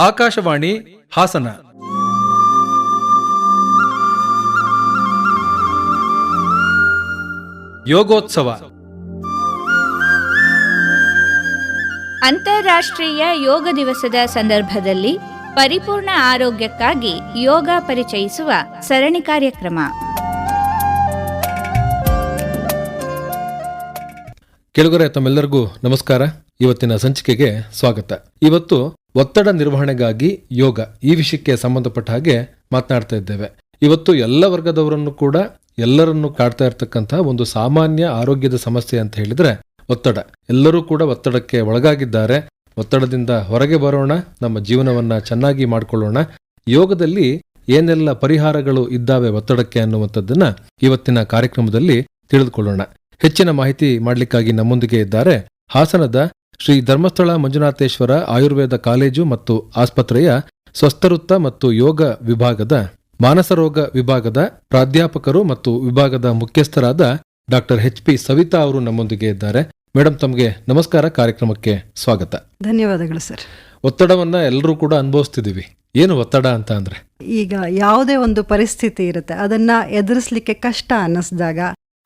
ಆಕಾಶವಾಣಿ ಹಾಸನ. ಯೋಗೋತ್ಸವ. ಅಂತಾರಾಷ್ಟ್ರೀಯ ಯೋಗ ದಿವಸದ ಸಂದರ್ಭದಲ್ಲಿ ಪರಿಪೂರ್ಣ ಆರೋಗ್ಯಕ್ಕಾಗಿ ಯೋಗ ಪರಿಚಯಿಸುವ ಸರಣಿ ಕಾರ್ಯಕ್ರಮ. ಕೆಳಗರೆ ತಮ್ಮೆಲ್ಲರಿಗೂ ನಮಸ್ಕಾರ. ಇವತ್ತಿನ ಸಂಚಿಕೆಗೆ ಸ್ವಾಗತ. ಇವತ್ತು ಒತ್ತಡ ನಿರ್ವಹಣೆಗಾಗಿ ಯೋಗ ಈ ವಿಷಯಕ್ಕೆ ಸಂಬಂಧಪಟ್ಟ ಹಾಗೆ ಮಾತನಾಡ್ತಾ ಇದ್ದೇವೆ. ಇವತ್ತು ಎಲ್ಲ ವರ್ಗದವರನ್ನು ಕೂಡ ಎಲ್ಲರನ್ನು ಕಾಡ್ತಾ ಇರತಕ್ಕಂಥ ಒಂದು ಸಾಮಾನ್ಯ ಆರೋಗ್ಯದ ಸಮಸ್ಯೆ ಅಂತ ಹೇಳಿದ್ರೆ ಒತ್ತಡ. ಎಲ್ಲರೂ ಕೂಡ ಒತ್ತಡಕ್ಕೆ ಒಳಗಾಗಿದ್ದಾರೆ. ಒತ್ತಡದಿಂದ ಹೊರಗೆ ಬರೋಣ, ನಮ್ಮ ಜೀವನವನ್ನ ಚೆನ್ನಾಗಿ ಮಾಡಿಕೊಳ್ಳೋಣ. ಯೋಗದಲ್ಲಿ ಏನೆಲ್ಲ ಪರಿಹಾರಗಳು ಇದ್ದಾವೆ ಒತ್ತಡಕ್ಕೆ ಅನ್ನುವಂಥದ್ದನ್ನ ಇವತ್ತಿನ ಕಾರ್ಯಕ್ರಮದಲ್ಲಿ ತಿಳಿದುಕೊಳ್ಳೋಣ. ಹೆಚ್ಚಿನ ಮಾಹಿತಿ ಮಾಡಲಿಕ್ಕಾಗಿ ನಮ್ಮೊಂದಿಗೆ ಇದ್ದಾರೆ ಹಾಸನದ ಶ್ರೀ ಧರ್ಮಸ್ಥಳ ಮಂಜುನಾಥೇಶ್ವರ ಆಯುರ್ವೇದ ಕಾಲೇಜು ಮತ್ತು ಆಸ್ಪತ್ರೆಯ ಸ್ವಸ್ಥವೃತ್ತ ಮತ್ತು ಯೋಗ ವಿಭಾಗದ ಮಾನಸರೋಗ ವಿಭಾಗದ ಪ್ರಾಧ್ಯಾಪಕರು ಮತ್ತು ವಿಭಾಗದ ಮುಖ್ಯಸ್ಥರಾದ ಡಾಕ್ಟರ್ ಎಚ್ ಪಿ ಸವಿತಾ ಅವರು ನಮ್ಮೊಂದಿಗೆ ಇದ್ದಾರೆ. ಮೇಡಮ್ ತಮಗೆ ನಮಸ್ಕಾರ. ಕಾರ್ಯಕ್ರಮಕ್ಕೆ ಸ್ವಾಗತ. ಧನ್ಯವಾದಗಳು ಸರ್. ಒತ್ತಡವನ್ನ ಎಲ್ಲರೂ ಕೂಡ ಅನುಭವಿಸ್ತಿದ್ದೀವಿ. ಏನು ಒತ್ತಡ ಅಂತ ಅಂದ್ರೆ? ಈಗ ಯಾವುದೇ ಒಂದು ಪರಿಸ್ಥಿತಿ ಇರುತ್ತೆ. ಅದನ್ನ ಎದುರಿಸ್ಲಿಕ್ಕೆ ಕಷ್ಟ ಅನ್ನಿಸ್ದಾಗ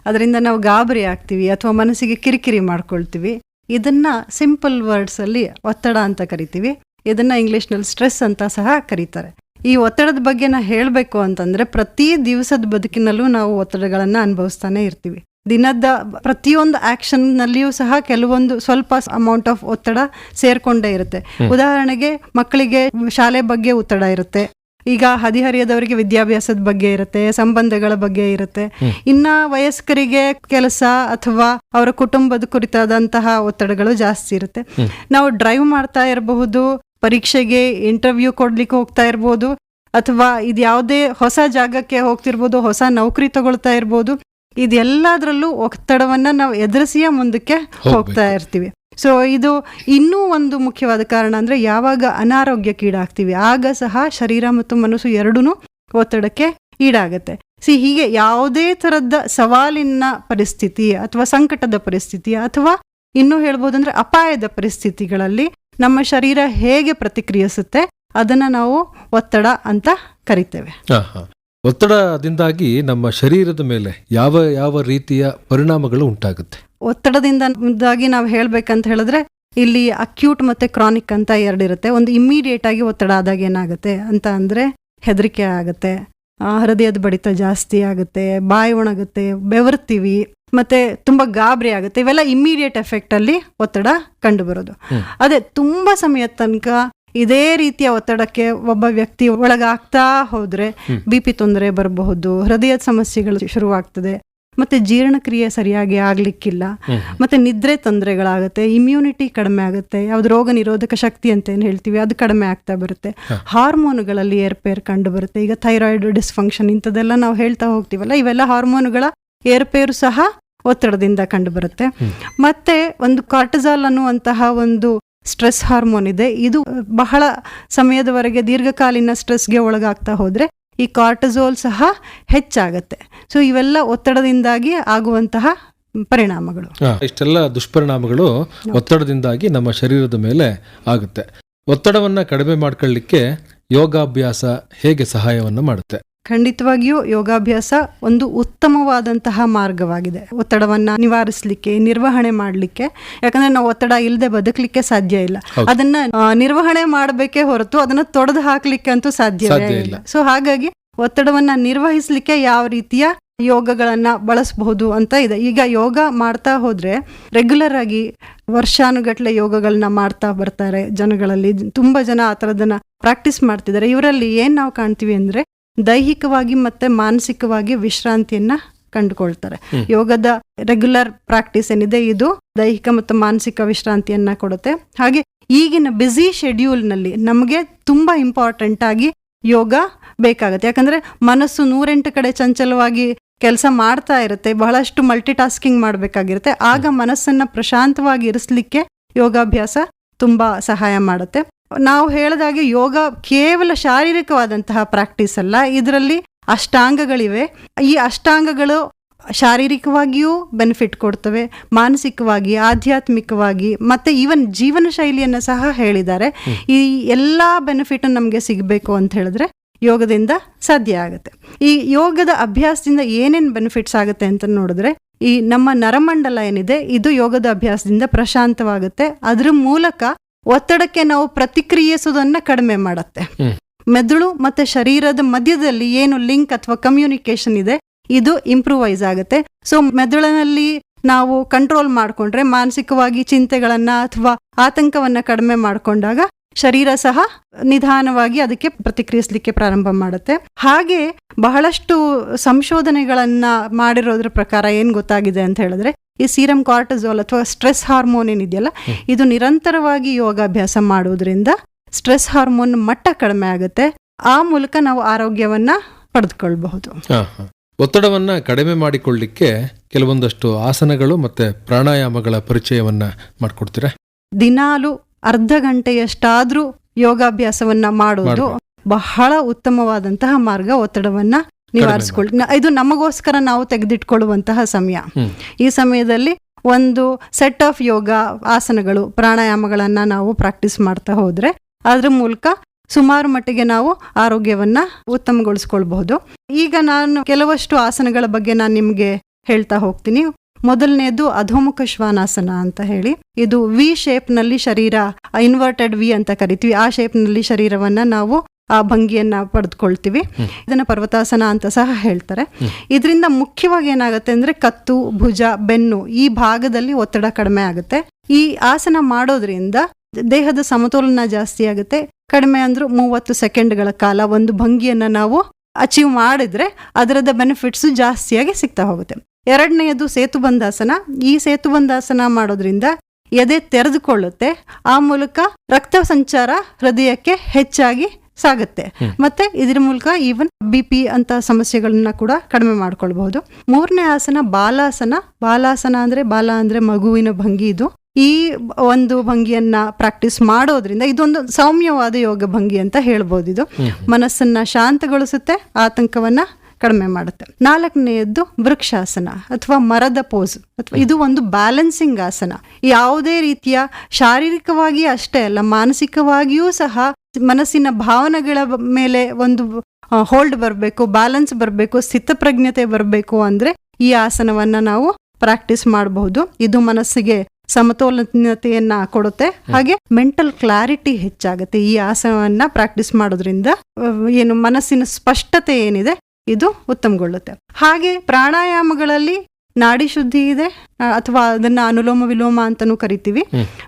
ಅದರಿಂದ ನಾವು ಗಾಬರಿ ಆಗ್ತೀವಿ ಅಥವಾ ಮನಸ್ಸಿಗೆ ಕಿರಿಕಿರಿ ಮಾಡ್ಕೊಳ್ತೀವಿ. ಇದನ್ನ ಸಿಂಪಲ್ ವರ್ಡ್ಸ್ ಅಲ್ಲಿ ಒತ್ತಡ ಅಂತ ಕರಿತೀವಿ. ಇದನ್ನ ಇಂಗ್ಲಿಷ್ನಲ್ಲಿ ಸ್ಟ್ರೆಸ್ ಅಂತ ಸಹ ಕರೀತಾರೆ. ಈ ಒತ್ತಡದ ಬಗ್ಗೆ ನಾ ಹೇಳಬೇಕು ಅಂತಂದ್ರೆ ಪ್ರತಿ ದಿವಸದ ಬದುಕಿನಲ್ಲೂ ನಾವು ಒತ್ತಡಗಳನ್ನ ಅನುಭವಿಸ್ತಾನೆ ಇರ್ತೀವಿ. ದಿನದ ಪ್ರತಿಯೊಂದು ಆಕ್ಷನ್ ನಲ್ಲಿಯೂ ಸಹ ಕೆಲವೊಂದು ಸ್ವಲ್ಪ ಅಮೌಂಟ್ ಆಫ್ ಒತ್ತಡ ಸೇರ್ಕೊಂಡೇ ಇರುತ್ತೆ. ಉದಾಹರಣೆಗೆ ಮಕ್ಕಳಿಗೆ ಶಾಲೆ ಬಗ್ಗೆ ಒತ್ತಡ ಇರುತ್ತೆ. ಈಗ ಹದಿಹರಿಯದವರಿಗೆ ವಿದ್ಯಾಭ್ಯಾಸದ ಬಗ್ಗೆ ಇರುತ್ತೆ ಸಂಬಂಧಗಳ ಬಗ್ಗೆ ಇರುತ್ತೆ. ಇನ್ನ ವಯಸ್ಕರಿಗೆ ಕೆಲಸ ಅಥವಾ ಅವರ ಕುಟುಂಬದ ಕುರಿತಾದಂತಹ ಒತ್ತಡಗಳು ಜಾಸ್ತಿ ಇರುತ್ತೆ. ನಾವು ಡ್ರೈವ್ ಮಾಡ್ತಾ ಇರಬಹುದು ಪರೀಕ್ಷೆಗೆ ಇಂಟರ್ವ್ಯೂ ಕೊಡ್ಲಿಕ್ಕೆ ಹೋಗ್ತಾ ಇರ್ಬೋದು ಅಥವಾ ಇದು ಯಾವುದೇ ಹೊಸ ಜಾಗಕ್ಕೆ ಹೋಗ್ತಿರ್ಬೋದು ಹೊಸ ನೌಕರಿ ತಗೊಳ್ತಾ ಇರ್ಬೋದು ಇದೆಲ್ಲದರಲ್ಲೂ ಒತ್ತಡವನ್ನ ನಾವು ಎದುರಿಸಿಯೇ ಮುಂದಕ್ಕೆ ಹೋಗ್ತಾ ಇರ್ತೀವಿ. ಸೊ ಇದು ಇನ್ನೂ ಒಂದು ಮುಖ್ಯವಾದ ಕಾರಣ ಅಂದರೆ ಯಾವಾಗ ಅನಾರೋಗ್ಯಕ್ಕೀಡಾಗ್ತೀವಿ ಆಗ ಸಹ ಶರೀರ ಮತ್ತು ಮನಸ್ಸು ಎರಡೂ ಒತ್ತಡಕ್ಕೆ ಈಡಾಗತ್ತೆ. ಸಿ ಹೀಗೆ ಯಾವುದೇ ಥರದ ಸವಾಲಿನ ಪರಿಸ್ಥಿತಿ ಅಥವಾ ಸಂಕಟದ ಪರಿಸ್ಥಿತಿ ಅಥವಾ ಇನ್ನೂ ಹೇಳ್ಬೋದಂದ್ರೆ ಅಪಾಯದ ಪರಿಸ್ಥಿತಿಗಳಲ್ಲಿ ನಮ್ಮ ಶರೀರ ಹೇಗೆ ಪ್ರತಿಕ್ರಿಯಿಸುತ್ತೆ, ಅದನ್ನ ನಾವು ಒತ್ತಡ ಅಂತ ಕರಿತೇವೆ. ಒತ್ತಡದಿಂದಾಗಿ ನಮ್ಮ ಶರೀರದ ಮೇಲೆ ಯಾವ ಯಾವ ರೀತಿಯ ಪರಿಣಾಮಗಳು ಉಂಟಾಗುತ್ತೆ? ಒತ್ತಡದಿಂದಾಗಿ ನಾವು ಹೇಳ್ಬೇಕಂತ ಹೇಳಿದ್ರೆ ಇಲ್ಲಿ ಅಕ್ಯೂಟ್ ಮತ್ತೆ ಕ್ರಾನಿಕ್ ಅಂತ ಎರಡಿರುತ್ತೆ ಒಂದು ಇಮ್ಮಿಡಿಯೇಟ್ ಆಗಿ ಒತ್ತಡ ಆದಾಗ ಏನಾಗುತ್ತೆ ಅಂತ ಅಂದ್ರೆ ಹೆದರಿಕೆ ಆಗುತ್ತೆ ಆ, ಹೃದಯದ ಬಡಿತ ಜಾಸ್ತಿ ಆಗುತ್ತೆ ಬಾಯಿ ಒಣಗುತ್ತೆ ಬೆವರ್ತೀವಿ ಮತ್ತೆ ತುಂಬಾ ಗಾಬರಿ ಆಗುತ್ತೆ. ಇವೆಲ್ಲ ಇಮ್ಮಿಡಿಯೇಟ್ ಎಫೆಕ್ಟ್ ಅಲ್ಲಿ ಒತ್ತಡ ಕಂಡು ಬರೋದು ಅದೇ ತುಂಬಾ ಸಮಯದ ತನಕ ಇದೇ ರೀತಿಯ ಒತ್ತಡಕ್ಕೆ ಒಬ್ಬ ವ್ಯಕ್ತಿ ಒಳಗಾಗ್ತಾ ಹೋದ್ರೆ. ಬಿ ಪಿ ತೊಂದರೆ ಬರಬಹುದು ಹೃದಯದ ಸಮಸ್ಯೆಗಳು ಶುರುವಾಗ್ತದೆ ಮತ್ತೆ ಜೀರ್ಣಕ್ರಿಯೆ ಸರಿಯಾಗಿ ಆಗ್ಲಿಕ್ಕಿಲ್ಲ. ಮತ್ತೆ ನಿದ್ರೆ ತೊಂದರೆಗಳಾಗುತ್ತೆ ಇಮ್ಯುನಿಟಿ ಕಡಿಮೆ ಆಗುತ್ತೆ ಯಾವ್ದು ರೋಗ ನಿರೋಧಕ ಶಕ್ತಿ ಅಂತ ಏನು ಹೇಳ್ತೀವಿ ಅದು ಕಡಿಮೆ ಆಗ್ತಾ ಬರುತ್ತೆ. ಹಾರ್ಮೋನುಗಳಲ್ಲಿ ಏರ್ಪೇರ್ ಕಂಡು ಬರುತ್ತೆ. ಈಗ ಥೈರಾಯ್ಡ್ ಡಿಸ್ಫಂಕ್ಷನ್ ಇಂಥದ್ದೆಲ್ಲ ನಾವು ಹೇಳ್ತಾ ಹೋಗ್ತೀವಲ್ಲ ಇವೆಲ್ಲ ಹಾರ್ಮೋನುಗಳ ಏರ್ಪೇರು ಸಹ ಒತ್ತಡದಿಂದ ಕಂಡು ಬರುತ್ತೆ. ಮತ್ತೆ ಒಂದು ಕಾರ್ಟಜಾಲ್ ಅನ್ನುವಂತಹ ಒಂದು ಸ್ಟ್ರೆಸ್ ಹಾರ್ಮೋನ್ ಇದೆ. ಇದು ಬಹಳ ಸಮಯದವರೆಗೆ ದೀರ್ಘಕಾಲೀನ ಸ್ಟ್ರೆಸ್ಗೆ ಒಳಗಾಗ್ತಾ ಹೋದ್ರೆ ಈ ಕಾರ್ಟಜೋಲ್ ಸಹ ಹೆಚ್ಚಾಗುತ್ತೆ. ಸೊ ಇವೆಲ್ಲ ಒತ್ತಡದಿಂದಾಗಿ ಆಗುವಂತಹ ಪರಿಣಾಮಗಳು. ಇಷ್ಟೆಲ್ಲ ದುಷ್ಪರಿಣಾಮಗಳು ಒತ್ತಡದಿಂದಾಗಿ ನಮ್ಮ ಶರೀರದ ಮೇಲೆ ಆಗುತ್ತೆ. ಒತ್ತಡವನ್ನು ಕಡಿಮೆ ಮಾಡ್ಕೊಳ್ಳಿಕ್ಕೆ ಯೋಗಾಭ್ಯಾಸ ಹೇಗೆ ಸಹಾಯವನ್ನು ಮಾಡುತ್ತೆ? ಖಂಡಿತವಾಗಿಯೂ ಯೋಗಾಭ್ಯಾಸ ಒಂದು ಉತ್ತಮವಾದಂತಹ ಮಾರ್ಗವಾಗಿದೆ. ಒತ್ತಡವನ್ನು ನಿವಾರಿಸಲಿಕ್ಕೆ ನಿರ್ವಹಣೆ ಮಾಡಲಿಕ್ಕೆ. ಯಾಕಂದ್ರೆ ನಾವು ಒತ್ತಡ ಇಲ್ಲದೆ ಬದುಕಲಿಕ್ಕೆ ಸಾಧ್ಯ ಇಲ್ಲ. ಅದನ್ನ ನಿರ್ವಹಣೆ ಮಾಡಬೇಕೇ ಹೊರತು ಅದನ್ನ ತೊಡೆದು ಹಾಕಲಿಕ್ಕೆ ಅಂತೂ ಸಾಧ್ಯವೇ ಸಾಧ್ಯ ಇಲ್ಲ. ಇಲ್ಲ. ಸೊ ಹಾಗಾಗಿ ಒತ್ತಡವನ್ನು ನಿರ್ವಹಿಸಲಿಕ್ಕೆ ಯಾವ ರೀತಿಯ ಯೋಗಗಳನ್ನ ಬಳಸಬಹುದು ಅಂತ ಇದೆ. ಈಗ ಯೋಗ ಮಾಡ್ತಾ ಹೋದ್ರೆ ರೆಗ್ಯುಲರ್ ಆಗಿ ವರ್ಷಾನುಗಟ್ಲೆ ಯೋಗಗಳನ್ನ ಮಾಡ್ತಾ ಬರ್ತಾರೆ ಜನಗಳಲ್ಲಿ. ತುಂಬಾ ಜನ ಆ ಥರದನ್ನ ಪ್ರಾಕ್ಟೀಸ್ ಮಾಡ್ತಿದ್ದಾರೆ. ಇವರಲ್ಲಿ ಏನ್ ನಾವು ಕಾಣ್ತೀವಿ ಅಂದ್ರೆ ದೈಹಿಕವಾಗಿ ಮತ್ತೆ ಮಾನಸಿಕವಾಗಿ ವಿಶ್ರಾಂತಿಯನ್ನ ಕಂಡುಕೊಳ್ತಾರೆ. ಯೋಗದ ರೆಗ್ಯುಲರ್ ಪ್ರಾಕ್ಟೀಸ್ ಏನಿದೆ, ಇದು ದೈಹಿಕ ಮತ್ತು ಮಾನಸಿಕ ವಿಶ್ರಾಂತಿಯನ್ನ ಕೊಡುತ್ತೆ. ಹಾಗೆ ಈಗಿನ ಬ್ಯುಸಿ ಶೆಡ್ಯೂಲ್ನಲ್ಲಿ ನಮಗೆ ತುಂಬಾ ಇಂಪಾರ್ಟೆಂಟ್ ಆಗಿ ಯೋಗ ಬೇಕಾಗುತ್ತೆ. ಯಾಕಂದ್ರೆ ಮನಸ್ಸು ನೂರೆಂಟು ಕಡೆ ಚಂಚಲವಾಗಿ ಕೆಲಸ ಮಾಡ್ತಾ ಇರುತ್ತೆ, ಬಹಳಷ್ಟು ಮಲ್ಟಿ ಟಾಸ್ಕಿಂಗ್ ಮಾಡಬೇಕಾಗಿರುತ್ತೆ. ಆಗ ಮನಸ್ಸನ್ನ ಪ್ರಶಾಂತವಾಗಿ ಇರಿಸ್ಲಿಕ್ಕೆ ಯೋಗಾಭ್ಯಾಸ ತುಂಬಾ ಸಹಾಯ ಮಾಡುತ್ತೆ. ನಾವು ಹೇಳಿದಾಗೆ ಯೋಗ ಕೇವಲ ಶಾರೀರಿಕವಾದಂತಹ ಪ್ರಾಕ್ಟೀಸ್ ಅಲ್ಲ, ಇದರಲ್ಲಿ ಅಷ್ಟಾಂಗಗಳಿವೆ. ಈ ಅಷ್ಟಾಂಗಗಳು ಶಾರೀರಿಕವಾಗಿಯೂ ಬೆನಿಫಿಟ್ ಕೊಡ್ತವೆ, ಮಾನಸಿಕವಾಗಿ, ಆಧ್ಯಾತ್ಮಿಕವಾಗಿ, ಮತ್ತೆ ಈವನ್ ಜೀವನ ಶೈಲಿಯನ್ನು ಸಹ ಹೇಳಿದ್ದಾರೆ. ಈ ಎಲ್ಲ ಬೆನಿಫಿಟ್ ನಮಗೆ ಸಿಗಬೇಕು ಅಂತ ಹೇಳಿದ್ರೆ ಯೋಗದಿಂದ ಸಾಧ್ಯ ಆಗುತ್ತೆ. ಈ ಯೋಗದ ಅಭ್ಯಾಸದಿಂದ ಏನೇನು ಬೆನಿಫಿಟ್ಸ್ ಆಗುತ್ತೆ ಅಂತ ನೋಡಿದ್ರೆ, ಈ ನಮ್ಮ ನರಮಂಡಲ ಏನಿದೆ, ಇದು ಯೋಗದ ಅಭ್ಯಾಸದಿಂದ ಪ್ರಶಾಂತವಾಗುತ್ತೆ. ಅದ್ರ ಮೂಲಕ ಒತ್ತಡಕ್ಕೆ ನಾವು ಪ್ರತಿಕ್ರಿಯಿಸೋದನ್ನ ಕಡಿಮೆ ಮಾಡುತ್ತೆ. ಮೆದುಳು ಮತ್ತೆ ಶರೀರದ ಮಧ್ಯದಲ್ಲಿ ಏನು ಲಿಂಕ್ ಅಥವಾ ಕಮ್ಯುನಿಕೇಶನ್ ಇದೆ ಇದು ಇಂಪ್ರೂವೈಸ್ ಆಗುತ್ತೆ. ಸೊ ಮೆದುಳಿನಲ್ಲಿ ನಾವು ಕಂಟ್ರೋಲ್ ಮಾಡಿಕೊಂಡ್ರೆ ಮಾನಸಿಕವಾಗಿ ಚಿಂತೆಗಳನ್ನ ಅಥವಾ ಆತಂಕವನ್ನ ಕಡಿಮೆ ಮಾಡಿಕೊಂಡಾಗ ಶರೀರ ಸಹ ನಿಧಾನವಾಗಿ ಅದಕ್ಕೆ ಪ್ರತಿಕ್ರಿಯಿಸಲಿಕ್ಕೆ ಪ್ರಾರಂಭ ಮಾಡುತ್ತೆ. ಹಾಗೆ ಬಹಳಷ್ಟು ಸಂಶೋಧನೆಗಳನ್ನ ಮಾಡಿರೋದ್ರ ಪ್ರಕಾರ ಏನ್ ಗೊತ್ತಾಗಿದೆ ಅಂತ ಹೇಳಿದ್ರೆ ಈ ಸೀರಮ್ ಕಾರ್ಟಿಸೋಲ್ ಅಥವಾ ಸ್ಟ್ರೆಸ್ ಹಾರ್ಮೋನ್ ಏನಿದೆಯಲ್ಲ ಇದು ನಿರಂತರವಾಗಿ ಯೋಗಾಭ್ಯಾಸ ಮಾಡೋದ್ರಿಂದ ಸ್ಟ್ರೆಸ್ ಹಾರ್ಮೋನ್ ಮಟ್ಟ ಕಡಿಮೆ ಆಗುತ್ತೆ. ಆ ಮೂಲಕ ನಾವು ಆರೋಗ್ಯವನ್ನ ಪಡೆದುಕೊಳ್ಬಹುದು. ಒತ್ತಡವನ್ನ ಕಡಿಮೆ ಮಾಡಿಕೊಳ್ಳಿಕ್ಕೆ ಕೆಲವೊಂದಷ್ಟು ಆಸನಗಳು ಮತ್ತೆ ಪ್ರಾಣಾಯಾಮಗಳ ಪರಿಚಯವನ್ನ ಮಾಡಿಕೊಡ್ತೀರಾ? ದಿನಾಲು ಅರ್ಧ ಗಂಟೆಯಷ್ಟಾದ್ರೂ ಯೋಗಾಭ್ಯಾಸವನ್ನ ಮಾಡೋದು ಬಹಳ ಉತ್ತಮವಾದಂತಹ ಮಾರ್ಗ ಒತ್ತಡವನ್ನ ನಿವಾರಿಸ್ಕೊಳ್ಳಿ ಇದು ನಮಗೋಸ್ಕರ ನಾವು ತೆಗೆದಿಟ್ಕೊಳ್ಳುವಂತಹ ಸಮಯ. ಈ ಸಮಯದಲ್ಲಿ ಒಂದು ಸೆಟ್ ಆಫ್ ಯೋಗ ಆಸನಗಳು ಪ್ರಾಣಾಯಾಮಗಳನ್ನ ನಾವು ಪ್ರಾಕ್ಟೀಸ್ ಮಾಡ್ತಾ ಹೋದ್ರೆ ಅದ್ರ ಮೂಲಕ ಸುಮಾರು ಮಟ್ಟಿಗೆ ನಾವು ಆರೋಗ್ಯವನ್ನ ಉತ್ತಮಗೊಳಿಸ್ಕೊಳ್ಬಹುದು. ಈಗ ನಾನು ಕೆಲವಷ್ಟು ಆಸನಗಳ ಬಗ್ಗೆ ನಾನು ನಿಮ್ಗೆ ಹೇಳ್ತಾ ಹೋಗ್ತೀನಿ. ಮೊದಲನೇದು ಅಧೋಮುಖ ಶ್ವಾನಾಸನ ಅಂತ ಹೇಳಿ. ಇದು ವಿ ಶೇಪ್ನಲ್ಲಿ ಶರೀರ ಇನ್ವರ್ಟೆಡ್ ವಿ ಅಂತ ಕರಿತೀವಿ. ಆ ಶೇಪ್ನಲ್ಲಿ ಶರೀರವನ್ನ ನಾವು ಆ ಭಂಗಿಯನ್ನು ಪಡೆದುಕೊಳ್ತೀವಿ. ಇದನ್ನು ಪರ್ವತಾಸನ ಅಂತ ಸಹ ಹೇಳ್ತಾರೆ. ಇದರಿಂದ ಮುಖ್ಯವಾಗಿ ಏನಾಗುತ್ತೆ ಅಂದರೆ ಕತ್ತು ಭುಜ ಬೆನ್ನು ಈ ಭಾಗದಲ್ಲಿ ಒತ್ತಡ ಕಡಿಮೆ ಆಗುತ್ತೆ. ಈ ಆಸನ ಮಾಡೋದ್ರಿಂದ ದೇಹದ ಸಮತೋಲನ ಜಾಸ್ತಿ ಆಗುತ್ತೆ. ಕಡಿಮೆ ಅಂದರೂ ಮೂವತ್ತು ಸೆಕೆಂಡ್ಗಳ ಕಾಲ ಒಂದು ಭಂಗಿಯನ್ನು ನಾವು ಅಚೀವ್ ಮಾಡಿದರೆ ಅದರದ ಬೆನಿಫಿಟ್ಸು ಜಾಸ್ತಿಯಾಗಿ ಸಿಗ್ತಾ ಹೋಗುತ್ತೆ. ಎರಡನೆಯದು ಸೇತುಬಂಧಾಸನ. ಈ ಸೇತುಬಂಧಾಸನ ಮಾಡೋದ್ರಿಂದ ಎದೆ ತೆರೆದುಕೊಳ್ಳುತ್ತೆ. ಆ ಮೂಲಕ ರಕ್ತ ಸಂಚಾರ ಹೃದಯಕ್ಕೆ ಹೆಚ್ಚಾಗಿ ಸಾಗುತ್ತೆ. ಮತ್ತೆ ಇದ್ರ ಮೂಲಕ ಈವನ್ ಬಿ ಪಿ ಅಂತ ಸಮಸ್ಯೆಗಳನ್ನ ಕೂಡ ಕಡಿಮೆ ಮಾಡ್ಕೊಳ್ಬಹುದು. ಮೂರನೇ ಆಸನ ಬಾಲಾಸನ. ಬಾಲಾಸನ ಅಂದ್ರೆ ಬಾಲ ಅಂದ್ರೆ ಮಗುವಿನ ಭಂಗಿ ಇದು. ಈ ಒಂದು ಭಂಗಿಯನ್ನ ಪ್ರಾಕ್ಟೀಸ್ ಮಾಡೋದ್ರಿಂದ ಇದೊಂದು ಸೌಮ್ಯವಾದ ಯೋಗ ಭಂಗಿ ಅಂತ ಹೇಳ್ಬೋದು ಇದು. ಮನಸ್ಸನ್ನ ಶಾಂತಗೊಳಿಸುತ್ತೆ ಆತಂಕವನ್ನ ಕಡಿಮೆ ಮಾಡುತ್ತೆ. ನಾಲ್ಕನೆಯದ್ದು ವೃಕ್ಷಾಸನ ಅಥವಾ ಮರದ ಪೋಸ್ ಅಥವಾ ಇದು ಒಂದು ಬ್ಯಾಲೆನ್ಸಿಂಗ್ ಆಸನ. ಯಾವುದೇ ರೀತಿಯ ಶಾರೀರಿಕವಾಗಿ ಅಷ್ಟೇ ಅಲ್ಲ ಮಾನಸಿಕವಾಗಿಯೂ ಸಹ ಮನಸ್ಸಿನ ಭಾವನೆಗಳ ಮೇಲೆ ಒಂದು ಹೋಲ್ಡ್ ಬರಬೇಕು ಬ್ಯಾಲೆನ್ಸ್ ಬರಬೇಕು ಸ್ಥಿತಪ್ರಜ್ಞತೆ ಬರಬೇಕು ಅಂದ್ರೆ ಈ ಆಸನವನ್ನ ನಾವು ಪ್ರಾಕ್ಟೀಸ್ ಮಾಡಬಹುದು. ಇದು ಮನಸ್ಸಿಗೆ ಸಮತೋಲನತೆಯನ್ನ ಕೊಡುತ್ತೆ. ಹಾಗೆ ಮೆಂಟಲ್ ಕ್ಲಾರಿಟಿ ಹೆಚ್ಚಾಗುತ್ತೆ. ಈ ಆಸನವನ್ನ ಪ್ರಾಕ್ಟೀಸ್ ಮಾಡೋದ್ರಿಂದ ಏನು ಮನಸ್ಸಿನ ಸ್ಪಷ್ಟತೆ ಏನಿದೆ ಇದು ಉತ್ತಮಗೊಳ್ಳುತ್ತೆ. ಹಾಗೆ ಪ್ರಾಣಾಯಾಮಗಳಲ್ಲಿ ನಾಡಿ ಶುದ್ಧಿ ಇದೆ ಅಥವಾ ಅದನ್ನ ಅನುಲೋಮ ವಿಲೋಮ ಅಂತಾನೂ ಕರಿತೀವಿ.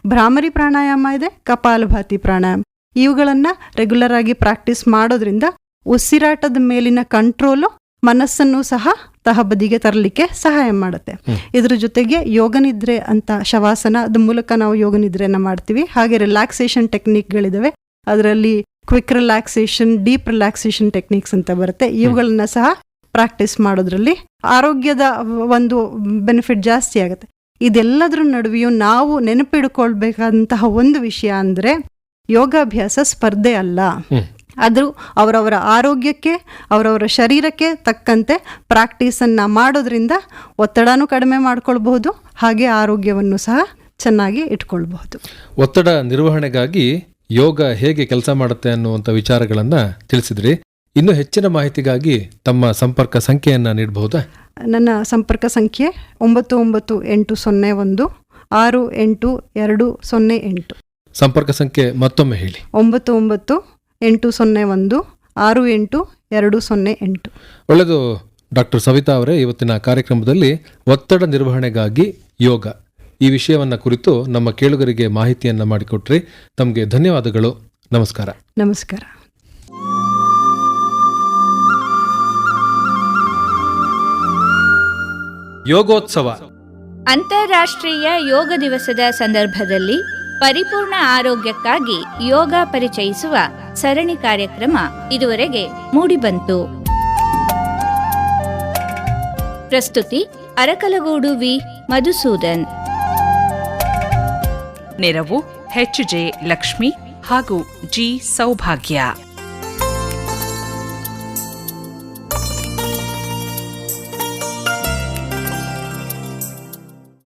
ಭ್ರಾಮರಿ ಪ್ರಾಣಾಯಾಮ ಇದೆ ಕಪಾಲಭಾತಿ ಪ್ರಾಣಾಯಾಮ. ಇವುಗಳನ್ನ ರೆಗ್ಯುಲರ್ ಆಗಿ ಪ್ರಾಕ್ಟೀಸ್ ಮಾಡೋದ್ರಿಂದ ಉಸಿರಾಟದ ಮೇಲಿನ ಕಂಟ್ರೋಲು ಮನಸ್ಸನ್ನು ಸಹ ತಹಬದಿಗೆ ತರಲಿಕ್ಕೆ ಸಹಾಯ ಮಾಡುತ್ತೆ. ಇದ್ರ ಜೊತೆಗೆ ಯೋಗನಿದ್ರೆ ಅಂತ ಶವಾಸನ ಅದ ಮೂಲಕ ನಾವು ಯೋಗ ನಿದ್ರೆಯನ್ನ ಮಾಡ್ತೀವಿ. ಹಾಗೆ ರಿಲ್ಯಾಕ್ಸೇಷನ್ ಟೆಕ್ನಿಕ್ಗಳಿದಾವೆ ಅದರಲ್ಲಿ quick relaxation deep relaxation techniques ಅಂತ ಬರುತ್ತೆ. ಇವುಗಳನ್ನ ಸಹ ಪ್ರಾಕ್ಟೀಸ್ ಮಾಡೋದ್ರಲ್ಲಿ ಆರೋಗ್ಯದ ಒಂದು ಬೆನಿಫಿಟ್ ಜಾಸ್ತಿ ಆಗುತ್ತೆ. ಇದೆಲ್ಲದರ ನಡುವೆಯೂ ನಾವು ನೆನಪಿಡ್ಕೊಳ್ಬೇಕಾದಂತಹ ಒಂದು ವಿಷಯ ಅಂದ್ರೆ ಯೋಗಾಭ್ಯಾಸ ಸ್ಪರ್ಧೆ ಅಲ್ಲ. ಆದರೂ ಅವರವರ ಆರೋಗ್ಯಕ್ಕೆ ಅವರವರ ಶರೀರಕ್ಕೆ ತಕ್ಕಂತೆ ಪ್ರಾಕ್ಟೀಸನ್ನು ಮಾಡೋದ್ರಿಂದ ಒತ್ತಡನೂ ಕಡಿಮೆ ಮಾಡ್ಕೊಳ್ಬಹುದು ಹಾಗೆ ಆರೋಗ್ಯವನ್ನು ಸಹ ಚೆನ್ನಾಗಿ ಇಟ್ಕೊಳ್ಬಹುದು. ಒತ್ತಡ ನಿರ್ವಹಣೆಗಾಗಿ ಯೋಗ ಹೇಗೆ ಕೆಲಸ ಮಾಡುತ್ತೆ ಅನ್ನುವಂಥ ವಿಚಾರಗಳನ್ನು ತಿಳಿಸಿದ್ರಿ. ಇನ್ನು ಹೆಚ್ಚಿನ ಮಾಹಿತಿಗಾಗಿ ತಮ್ಮ ಸಂಪರ್ಕ ಸಂಖ್ಯೆಯನ್ನು ನೀಡಬಹುದಾ ನನ್ನ ಸಂಪರ್ಕ ಸಂಖ್ಯೆ ಒಂಬತ್ತು ಒಂಬತ್ತು ಎಂಟು ಸೊನ್ನೆ ಒಂದು ಆರು ಎಂಟು ಎರಡು ಸೊನ್ನೆ ಎಂಟು. ಸಂಪರ್ಕ ಸಂಖ್ಯೆ ಮತ್ತೊಮ್ಮೆ ಹೇಳಿ. ಒಂಬತ್ತು ಒಂಬತ್ತು ಎಂಟು ಸೊನ್ನೆ ಒಂದು ಆರು ಎಂಟು ಎರಡು ಸೊನ್ನೆ ಎಂಟು. ಒಳ್ಳೆಯದು. ಡಾಕ್ಟರ್ ಸವಿತಾ ಅವರೇ ಇವತ್ತಿನ ಕಾರ್ಯಕ್ರಮದಲ್ಲಿ ಒತ್ತಡ ನಿರ್ವಹಣೆಗಾಗಿ ಯೋಗ. ಈ ವಿಷಯವನ್ನು ಕುರಿತು ನಮ್ಮ ಕೇಳುಗರಿಗೆ ಮಾಹಿತಿಯನ್ನು ಮಾಡಿಕೊಟ್ರಿ. ತಮಗೆ ಧನ್ಯವಾದಗಳು. ನಮಸ್ಕಾರ. ನಮಸ್ಕಾರ. ಯೋಗೋತ್ಸವ. ಅಂತಾರಾಷ್ಟ್ರೀಯ ಯೋಗ ದಿವಸದ ಸಂದರ್ಭದಲ್ಲಿ ಪರಿಪೂರ್ಣ ಆರೋಗ್ಯಕ್ಕಾಗಿ ಯೋಗ ಪರಿಚಯಿಸುವ ಸರಣಿ ಕಾರ್ಯಕ್ರಮ ಇದುವರೆಗೆ ಮೂಡಿಬಂತು. ಪ್ರಸ್ತುತಿ ಅರಕಲಗೂಡು ವಿ. ಮಧುಸೂದನ್. ನೆರವು ಎಚ್ ಜೆ ಲಕ್ಷ್ಮಿ ಹಾಗೂ ಜಿ ಸೌಭಾಗ್ಯ.